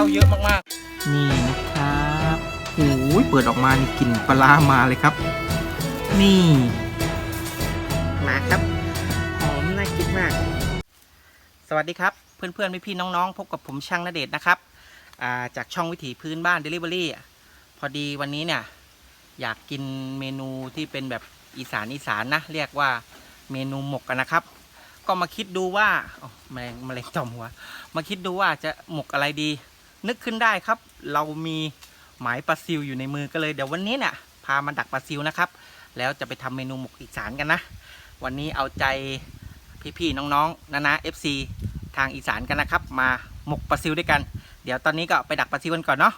เข้าเยอะมากนี่นะครับโอ้ยเปิดออกมานี่กลิ่นปลาร้ามาเลยครับ นี่ มาครับหอมน่ากินมาก สวัสดีครับ เพื่อนๆพี่ๆน้องๆ พบกับผมช่างนเดชน์นะครับอ่าจากช่องวิถีพื้นบ้าน Delivery พอดีวันนี้เนี่ย อยากกินเมนูที่เป็นแบบอีสานอีสานนะ เรียกว่าเมนูหมกกันนะครับ ก็มาคิดดูว่าอ๋อแมลงแมลงตอมหัว มาคิดดูว่าจะหมกอะไรดี นึกขึ้นได้ครับ เรามีหมายปลาซิวอยู่ในมือก็เลยเดี๋ยววันนี้เนี่ยพามาดักปลาซิวนะครับ แล้วจะไปทำเมนูหมกอีสานกันนะ วันนี้เอาใจพี่ๆน้องๆนานา FC ทางอีสานกันนะครับ มาหมกปลาซิวด้วยกัน เดี๋ยวตอนนี้ก็ไปดักปลาซิวกันก่อนเนาะ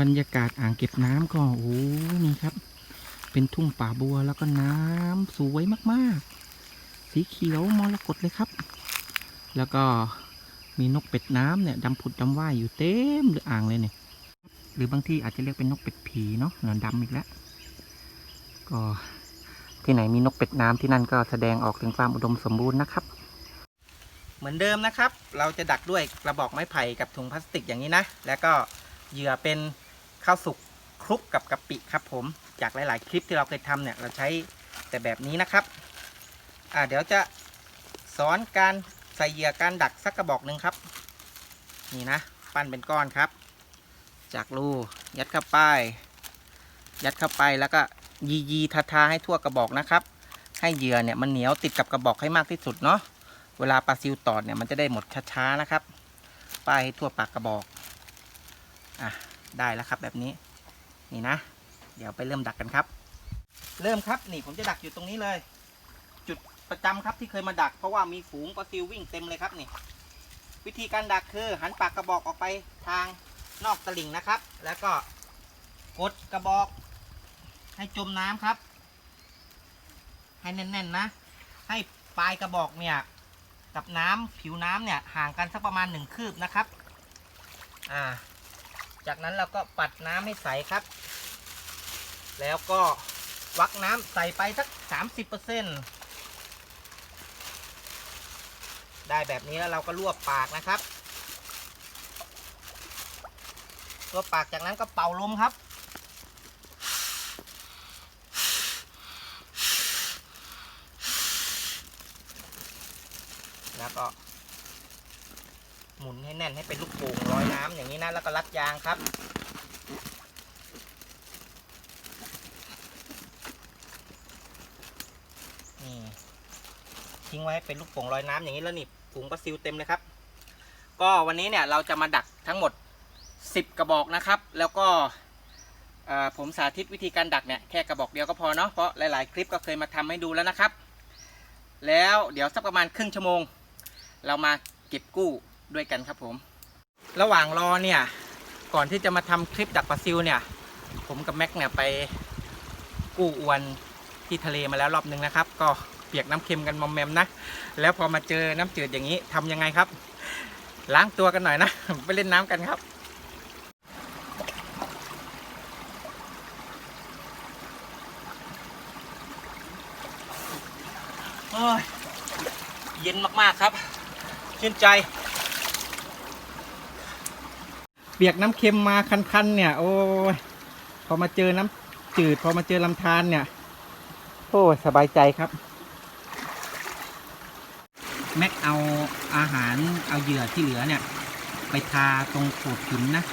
บรรยากาศอ่างเก็บน้ำก็โอ้นี่ครับ เป็นทุ่งป่าบัวแล้วก็น้ำสวยมากๆ สีเขียวมรกตเลยครับ แล้วก็ มีนกเป็ดน้ำเนี่ยดำผุดดำว่ายอยู่เต็มหรืออ่างเลยเนี่ยหรือบางที่อาจจะเรียกเป็นนกเป็ดผีเนาะหนอนดำอีกแล้วก็ที่ไหนมีนกเป็ดน้ำที่นั่นก็แสดงออกถึงความอุดมสมบูรณ์นะครับ เหมือนเดิมนะครับ เราจะดักด้วยกระบอกไม้ไผ่กับถุงพลาสติกอย่างนี้นะ แล้วก็เหยื่อเป็นข้าวสุกคลุกกับกะปิครับ ผม จากหลาย ๆ คลิปที่เราเคยทำเนี่ยเราใช้แต่แบบนี้นะครับ อ่าเดี๋ยวจะสอนการ ใส่เหยื่อการดักสักกระบอกหนึ่งครับ นี่นะ ปั้นเป็นก้อนครับ จากรูยัดเข้าไป ยัดเข้าไปแล้วก็ยียีทาทาให้ทั่วกระบอกนะครับ ให้เหยื่อเนี่ยมันเหนียวติดกับกระบอกให้มากที่สุดเนาะเวลาปลาซิวตอดเนี่ยมันจะได้หมดช้าๆนะครับ ป้ายให้ทั่วปากกระบอกอะได้แล้วครับแบบนี้ นี่นะ เดี๋ยวไปเริ่มดักกันครับ เริ่มครับนี่ผมจะดักอยู่ตรงนี้เลย ประจำครับที่เคยมาดัก เพราะว่ามีฝูงปลาซิววิ่งเต็มเลยครับนี่ วิธีการดักคือหันปากกระบอกออกไปทางนอกตลิ่งนะครับ แล้วก็กดกระบอกให้จมน้ำครับ ให้แน่นๆนะ ให้ปลายกระบอกเนี่ยกับน้ำผิวน้ำเนี่ยห่างกันสักประมาณหนึ่งคืบนะครับ อ่า จากนั้นเราก็ปัดน้ำให้ใสครับ แล้วก็วักน้ำใส่ไปสักสามสิบเปอร์เซ็นต์ ได้แบบนี้แล้วเราก็รวบปากนะครับรวบปากจากนั้นก็เป่าลมครับ แล้วก็ หมุนให้แน่นให้เป็นลูกโป่งลอยน้ำอย่างนี้นะแล้วก็รัดยางครับ นี่ ทิ้งไว้เป็นลูกโป่งลอยน้ำอย่างนี้แล้วนี่ฝูงปลาซิวเต็มเลยครับ ก็วันนี้เนี่ยเราจะมาดักทั้งหมด 10 กระบอกนะครับ แล้วก็ผมสาธิตวิธีการดักเนี่ยแค่กระบอกเดียวก็พอเนาะเพราะหลาย ๆ คลิปก็เคยมาทำให้ดูแล้วนะครับ แล้วเดี๋ยวสักประมาณครึ่งชั่วโมง เรามาเก็บกู้ด้วยกันครับผม ระหว่างรอเนี่ยก่อนที่จะมาทำคลิปดักปลาซิวเนี่ย ผมกับแม็กเนี่ยไปกู้อวนที่ทะเลมาแล้วรอบนึงนะครับ ก็ ปียกน้ำเค็มกันมอมแมมนะ แล้วพอมาเจอน้ำจืดอย่างนี้ทำยังไงครับ ล้างตัวกันหน่อยนะ ไปเล่นน้ำกันครับโอ้ยเย็นมากๆครับ ชื่นใจ เปียกน้ำเค็มมาคันๆเนี่ย โอ้ยพอมาเจอน้ำจืด พอมาเจอลำธารเนี่ย โอ้ยสบายใจครับ แม็กเอาอาหารเอาเหยื่อที่เหลือเนี่ย ไปทาตรงโขดหินนะ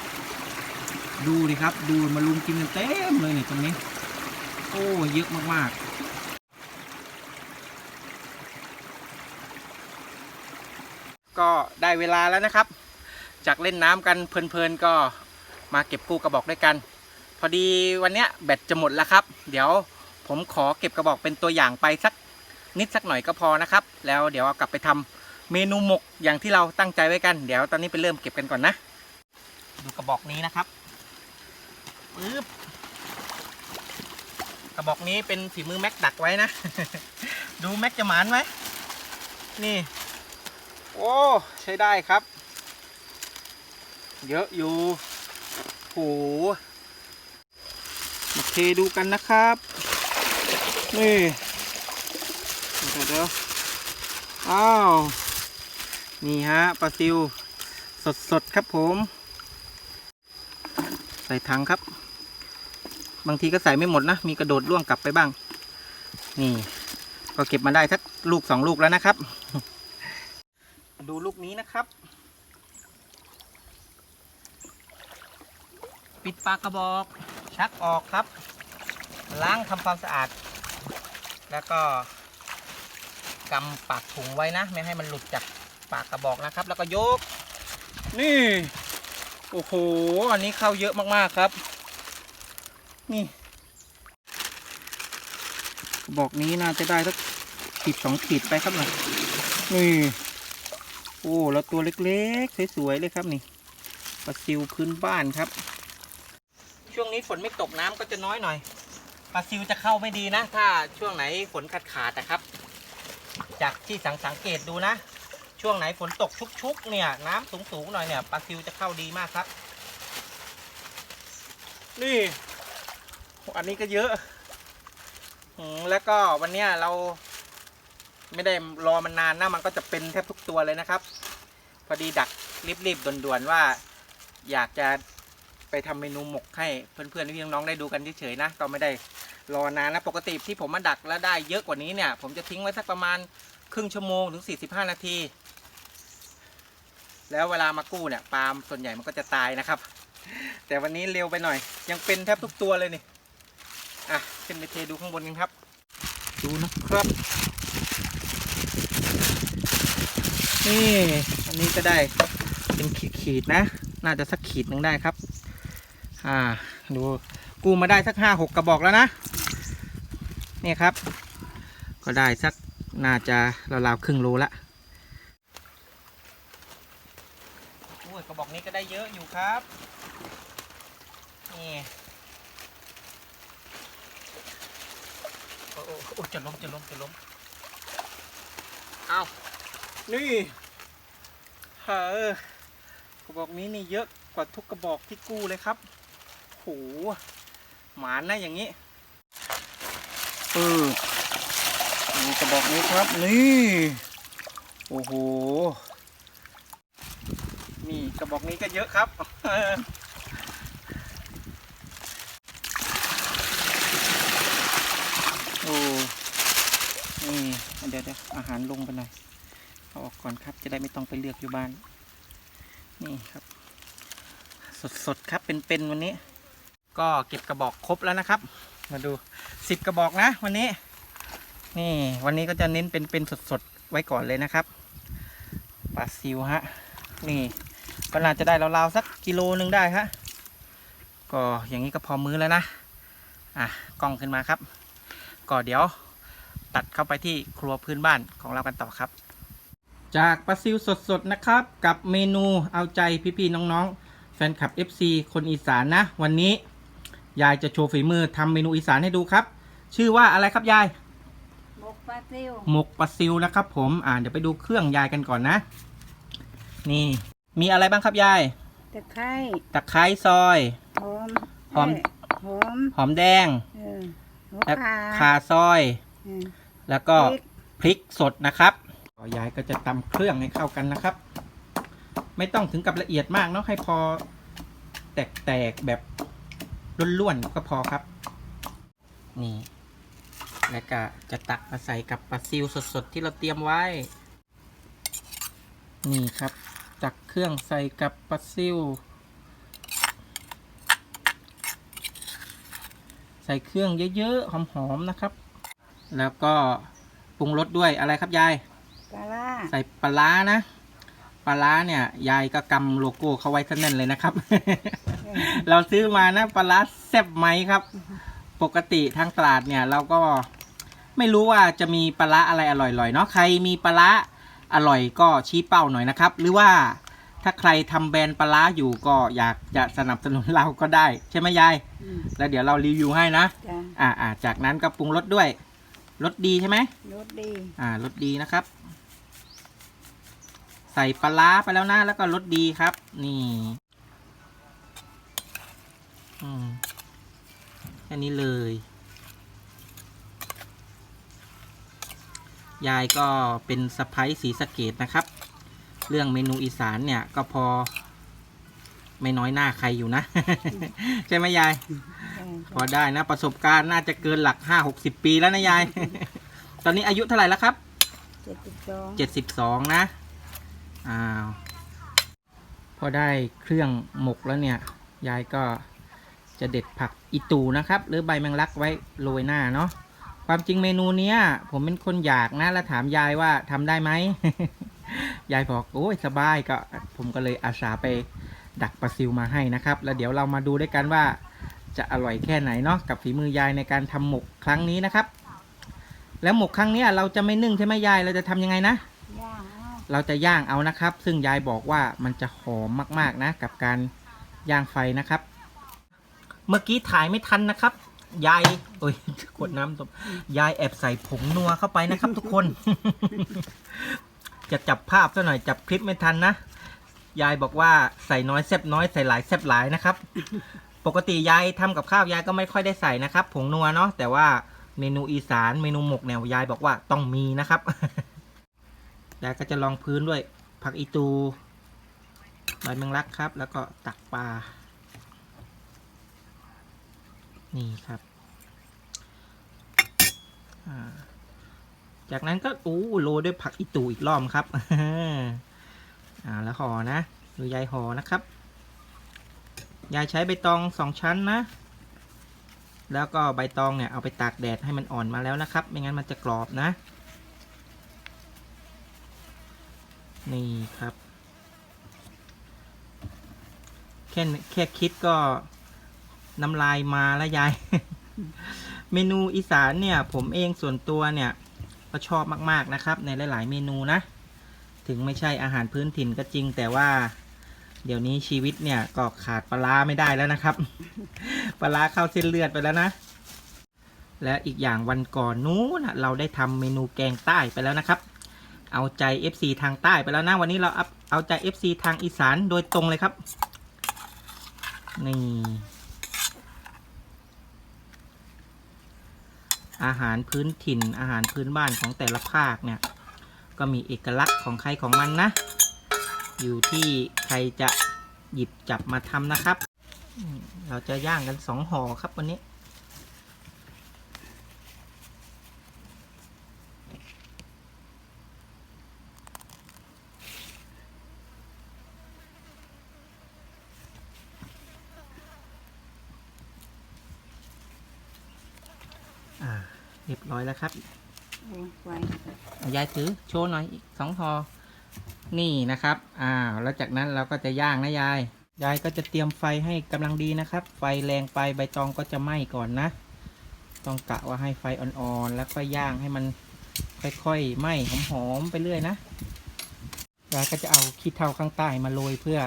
ดูดิครับ ดูมาลุมกินกันเต็มเลยเนี่ยตรงนี้ โอ้เยอะมากๆก็ได้เวลาแล้วนะครับ จากเล่นน้ำกันเพลินๆก็มาเก็บกู้กระบอกด้วยกัน พอดีวันเนี้ยแบตจะหมดแล้วครับ เดี๋ยวผมขอเก็บกระบอกเป็นตัวอย่างไปสัก นิดสักหน่อยก็พอนะครับ แล้วเดี๋ยวเอากลับไปทำเมนูหมกอย่างที่เราตั้งใจไว้กัน เดี๋ยวตอนนี้ไปเริ่มเก็บกันก่อนนะ ดูกระบอกนี้นะครับปึ๊บกระบอกนี้เป็นฝีมือแม็กดักไว้นะ ดูแม็กจะหมานไหมนี่ โอ้ใช้ได้ครับ เยอะอยู่โหมาเทดูกันนะครับ นี่ เดี๋ยวเดี๋ยวอ้าว นี่ฮะปลาซิว สดๆครับผม ใส่ถังครับ บางทีก็ใส่ไม่หมดนะ มีกระโดดล่วงกลับไปบ้าง นี่ ก็เก็บมาได้สักลูกสองลูกแล้วนะครับ ดูลูกนี้นะครับ ปิดปากกระบอก ชักออกครับ ล้างทำความสะอาด แล้วก็ กำปากถุงไว้นะ ไม่ให้มันหลุดจากปากกระบอกนะครับ แล้วก็ยก นี่ โอ้โห อันนี้เข้าเยอะมากๆครับ นี่กระบอกนี้น่าจะได้สักขีดสองขีดไปครับนะนี่ โอ้แล้วตัวเล็กๆสวยๆเลยครับนี่ปลาซิวพื้นบ้านครับ ช่วงนี้ฝนไม่ตกน้ำก็จะน้อยหน่อยปลาซิวจะเข้าไม่ดีนะ ถ้าช่วงไหนฝนขาดขาดนะครับ จากที่สังสังเกตดูนะ ช่วงไหนฝนตกชุกๆ เนี่ย น้ำสูงๆหน่อยเนี่ยปลาซิวจะเข้าดีมากครับ นี่ อันนี้ก็เยอะแล้วก็วันนี้เรา ไม่ได้รอมันนานนะมันก็จะเป็นแทบทุกตัวเลยนะครับ พอดีดักรีบๆด่วนๆว่า อยากจะไปทำเมนูหมกให้เพื่อนๆพี่น้องๆได้ดูกันเฉยๆนะก็ไม่ได้รอนานนะปกติที่ผมมาดักแล้วได้เยอะกว่านี้เนี่ย ผมจะทิ้งไว้สักประมาณ ครึ่งชั่วโมงถึง 45 นาที แล้วเวลามากู้เนี่ยปลาล์มส่วนใหญ่มันก็จะตายนะครับ แต่วันนี้เร็วไปหน่อย ยังเป็นแทบทุกตัวเลยนี่อะขึ้นไปเทดูข้างบนกันครับ ดูนะครับ นี่อันนี้ก็ได้เป็นขีดๆนะ น่าจะสักขีดหนึ่งได้ครับ อ่าดูกู้มาได้สักห้าหกกระบอกแล้วนะ นี่ครับ ก็ได้สัก น่าจะราวๆครึ่งโลละโอ้ยกระบอกนี้ก็ได้เยอะอยู่ครับ นี่ โอ้โอ้โอ้จะล้มจะล้มจะล้มเอานี่เฮ้อกระบอกนี้นี่เยอะกว่าทุกกระบอกที่กู้เลยครับโหหมานนะอย่างนี้ เออนี่ กระบอกนี้ครับนี่ โอ้โหนี่กระบอกนี้ก็เยอะครับโอ้นี่เดี๋ยวเดี๋ยวอาหารลงไปหน่อยเอาออกก่อนครับจะได้ไม่ต้องไปเลือกอยู่บ้าน นี่ครับสดๆครับเป็นๆวันนี้ ก็เก็บกระบอกครบแล้วนะครับ มาดูสิบกระบอกนะวันนี้ นี่วันนี้ก็จะเน้นเป็นเป็นสดๆไว้ก่อนเลยนะครับปลาซิวฮะนี่ก็น่าจะได้ราวๆสักกิโลหนึ่งได้ฮะก็อย่างนี้ก็พอมื้อแล้วนะอะกล้องขึ้นมาครับ ก็เดี๋ยวตัดเข้าไปที่ครัวพื้นบ้านของเรากันต่อครับ จากปลาซิวสดๆนะครับ กับเมนูเอาใจพี่ๆน้องๆ แฟนคลับ FC คนอีสานนะ วันนี้ยายจะโชว์ฝีมือทำเมนูอีสานให้ดูครับ ชื่อว่าอะไรครับยาย ลาซิวหมกปลาซิวนะครับ ผมอ่าเดี๋ยวไปดูเครื่องยายกันก่อนนะ นี่ มีอะไรบ้างครับยายตะไคร้ตะไคร้ซอย หอมหอมเหอมหอมแดงเออหัวและขาข่าซอย เออ แล้วก็พริก พริกสดนะครับยายก็จะตำเครื่องให้เข้ากันนะครับ ไม่ต้องถึงกับละเอียดมากเนาะให้พอแตกๆแบบล้วนๆก็พอครับ นี่ แล้วก็จะตักมาใส่กับปลาซิวสดๆ ที่เราเตรียมไว้ นี่ครับ ตักเครื่องใส่กับปลาซิว ใส่เครื่องเยอะๆ หอมๆ นะครับ แล้วก็ปรุงรสด้วยอะไรครับยาย ปลาร้าใส่ปลาร้านะ ปลาร้าเนี่ย ยายก็กำโลโก้เขาไว้ซะแน่นเลยนะครับเออเราซื้อมานะปลาร้าแซ่บไหมครับ ปกติทางตลาดเนี่ยเราก็ ไม่รู้ว่าจะมีปลาร้าอะไรอร่อยๆเนาะใครมีปลาร้าอร่อยก็ชี้เป้าหน่อยนะครับ หรือว่าถ้าใครทำแบรนด์ปลาร้าอยู่ก็อยากจะสนับสนุนเราก็ได้ ใช่ไหมยายอืมแล้วเดี๋ยวเรารีวิวให้นะจ้ะอ่าอ่าจากนั้นก็ปรุงรสด้วยรสดีใช่ไหมรสดี อ่ารสดีนะครับ ใส่ปลาร้าไปแล้วนะแล้วก็รสดีครับ นี่อืมแค่นี้เลย ยายก็เป็นสะพ้ยสีสะเกตนะครับ เรื่องเมนูอีสานเนี่ยก็พอ ไม่น้อยหน้าใครอยู่นะ ใช่ไหมยายใช่พอได้นะ ประสบการณ์น่าจะเกินหลักห้าหกสิบปีแล้วนะยาย ตอนนี้อายุเท่าไหร่แล้วครับเจ็ดสิบสองเจ็ดสิบสองนะ อ้าว พอได้เครื่องหมกแล้วเนี่ย ยายก็จะเด็ดผักอีตูนะครับ หรือใบแมงลักไว้โรยหน้าเนาะ ความจริงเมนูเนี้ย ผมเป็นคนอยากนะ แล้วถามยายว่าทำได้ไหม ยายบอกโอ้ยสบายก็ ผมก็เลยอาสาไปดักปลาซิวมาให้นะครับ แล้วเดี๋ยวเรามาดูด้วยกันว่า จะอร่อยแค่ไหนเนาะกับฝีมือยายในการทำหมกครั้งนี้นะครับ แล้วหมกครั้งเนี้ยเราจะไม่นึ่งใช่ไหมยายเราจะทำยังไงนะย่างเอาเราจะย่างเอานะครับ ซึ่งยายบอกว่ามันจะหอมมากๆนะ กับการย่างไฟนะครับ เมื่อกี้ถ่ายไม่ทันนะครับ ยายโอ้ยกดน้ำตบยายแอบใส่ผงนัวเข้าไปนะครับ ทุกคน จะจับภาพซะหน่อยจับคลิปไม่ทันนะ ยายบอกว่าใส่น้อยแซบน้อยใส่หลายแซบหลายนะครับ ปกติยายทำกับข้าวยายก็ไม่ค่อยได้ใส่นะครับ ผงนัวเนาะแต่ว่าเมนูอีสานเมนูหมกแนวยายบอกว่าต้องมีนะครับยายก็จะลองพื้นด้วยผักอีตูใบแมงลักครับ แล้วก็ตักปลา นี่ครับ จากนั้นก็อู้โรยด้วยผักอีตูอีกรอบครับอ่าแล้วห่อนะดูยายห่อนะครับ ยายใช้ใบตองสองชั้นนะ แล้วก็ใบตองเนี่ยเอาไปตากแดดให้มันอ่อนมาแล้วนะครับ ไม่งั้นมันจะกรอบนะ นี่ครับ แค่แค่คิดก็ น้ำลายมาแล้วยาย เมนูอีสานเนี่ย ผมเองส่วนตัวเนี่ย ก็ชอบมากๆนะครับ ในหลาย ๆ เมนูนะ ถึงไม่ใช่อาหารพื้นถิ่นก็จริงแต่ว่า เดี๋ยวนี้ชีวิตเนี่ยก็ขาดปลาร้าไม่ได้แล้วนะครับ ปลาร้าเข้าเส้นเลือดไปแล้วนะ และอีกอย่างวันก่อนนู้นเราได้ทำเมนูแกงใต้ไปแล้วนะครับ เอาใจ FC ทางใต้ไปแล้วนะวันนี้เราเอาใจ FC ทางอีสานโดยตรงเลยครับ นี่ อาหารพื้นถิ่นอาหารพื้นบ้านของแต่ละภาคเนี่ย ก็มีเอกลักษณ์ของใครของมันนะ อยู่ที่ใครจะหยิบจับมาทำนะครับ เราจะย่างกันสองห่อครับวันนี้ รียบร้อยแล้วครับเอาไฟยายถือโชว์หน่อยอีกสองห่อนี่นะครับอ้าวแล้วจากนั้นเราก็จะย่างนะยาย ยายก็จะเตรียมไฟให้กำลังดีนะครับ ไฟแรงไปใบตองก็จะไหม้ก่อนนะ ต้องกะว่าให้ไฟอ่อนๆ แล้วก็ย่างให้มันค่อยๆไหม้หอมๆไปเรื่อยนะ ยายก็จะเอาขี้เถ้าข้างใต้มาโรยเพื่อ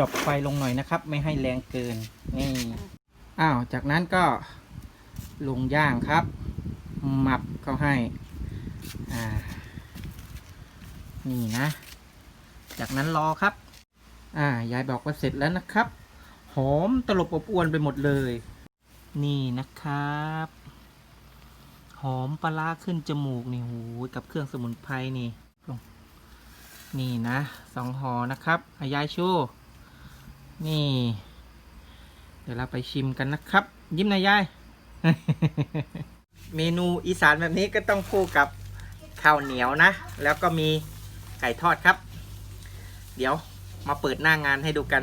ดบไฟลงหน่อยนะครับ ไม่ให้แรงเกิน นี่ อ้าว จากนั้นก็ลงย่างครับ หมับเขาให้ อ่า นี่นะ จากนั้นรอครับ อ่า ยายบอกว่าเสร็จแล้วนะครับ หอมตลบอบอวนไปหมดเลย นี่นะครับ หอมปลาร้าขึ้นจมูกนี่หูกับเครื่องสมุนไพรนี่ นี่นะสองห่อนะครับยายชูนี่ เดี๋ยวเราไปชิมกันนะครับ ยิ้มนอยยาย เมนูอีสานแบบนี้ก็ต้องคู่กับข้าวเหนียวนะ แล้วก็มีไก่ทอดครับ เดี๋ยวมาเปิดหน้างานให้ดูกัน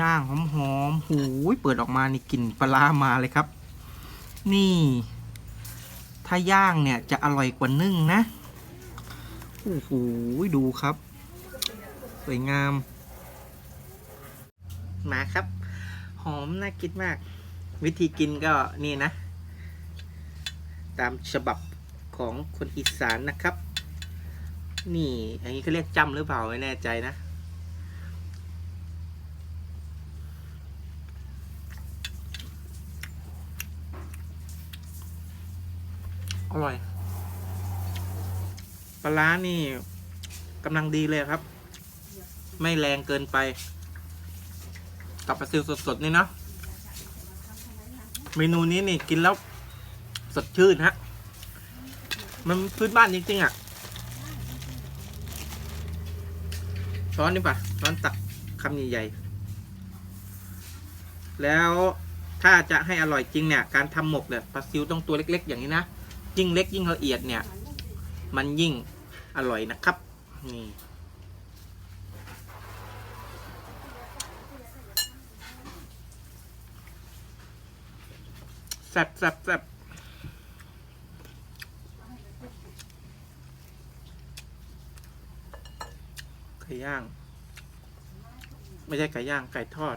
ย่างหอมหอมหูยเปิดออกมานี่กลิ่นปลาร้ามาเลยครับ นี่ ถ้าย่างเนี่ยจะอร่อยกว่านึ่งนะโอ้โหดูครับ สวยงาม มาครับ หอมน่ากินมาก วิธีกินก็นี่นะ ตามฉบับของคนอีสานนะครับ นี่อันนี้เขาเรียกจำหรือเปล่าไม่แน่ใจนะอร่อย ปลาร้านี่กำลังดีเลยครับ ไม่แรงเกินไป กับปลาซิลสดๆนี่เนาะเมนูนี้นี่กินแล้วสดชื่นฮะ มันพื้นบ้านจริงๆอะช้อนนี่ปะช้อนตักคำใหญ่ๆแล้วถ้าจะให้อร่อยจริงเนี่ย การทำหมกเนี่ยปลาซิวต้องตัวเล็ก ๆ อย่างนี้นะ ยิ่งเล็กยิ่งละเอียดเนี่ย มันยิ่งอร่อยนะครับ นี่ แซ่บแซ่บแซ่บไก่ย่าง ไม่ใช่ไก่ย่าง ไก่ทอด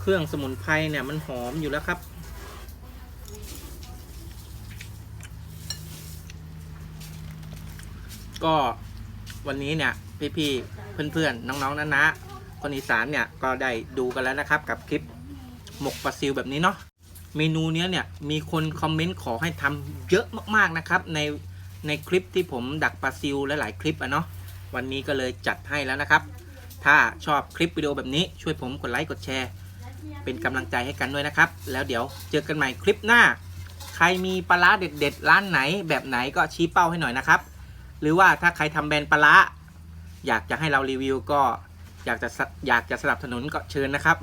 เครื่องสมุนไพรเนี่ย มันหอมอยู่แล้วครับ ก็วันนี้เนี่ย พี่ๆ เพื่อนๆ น้องๆนะนะคนอีสานเนี่ยก็ได้ดูกันแล้วนะครับกับคลิปหมกปลาซิวแบบนี้เนาะเมนูเนี้ยเนี่ยมีคนคอมเมนต์ขอให้ทำเยอะมากๆนะครับในในคลิปที่ผมดักปลาซิวหลายๆคลิปอะเนาะวันนี้ก็เลยจัดให้แล้วนะครับ ถ้าชอบคลิปวิดีโอแบบนี้ช่วยผมกดไลค์กดแชร์ เป็นกำลังใจให้กันด้วยนะครับ แล้วเดี๋ยวเจอกันใหม่คลิปหน้า ใครมีปลาเด็ดๆร้านไหนแบบไหนก็ชี้เป้าให้หน่อยนะครับ หรือว่าถ้าใครทำแบรนด์ปลา อยากจะให้เรารีวิวก็อยากจะอยากจะสนับสนุนก็เชิญนะครับ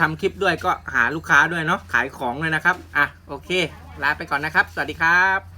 ทำคลิปด้วยก็หาลูกค้าด้วยเนาะขายของเลยนะครับ อะโอเค ลาไปก่อนนะครับ สวัสดีครับ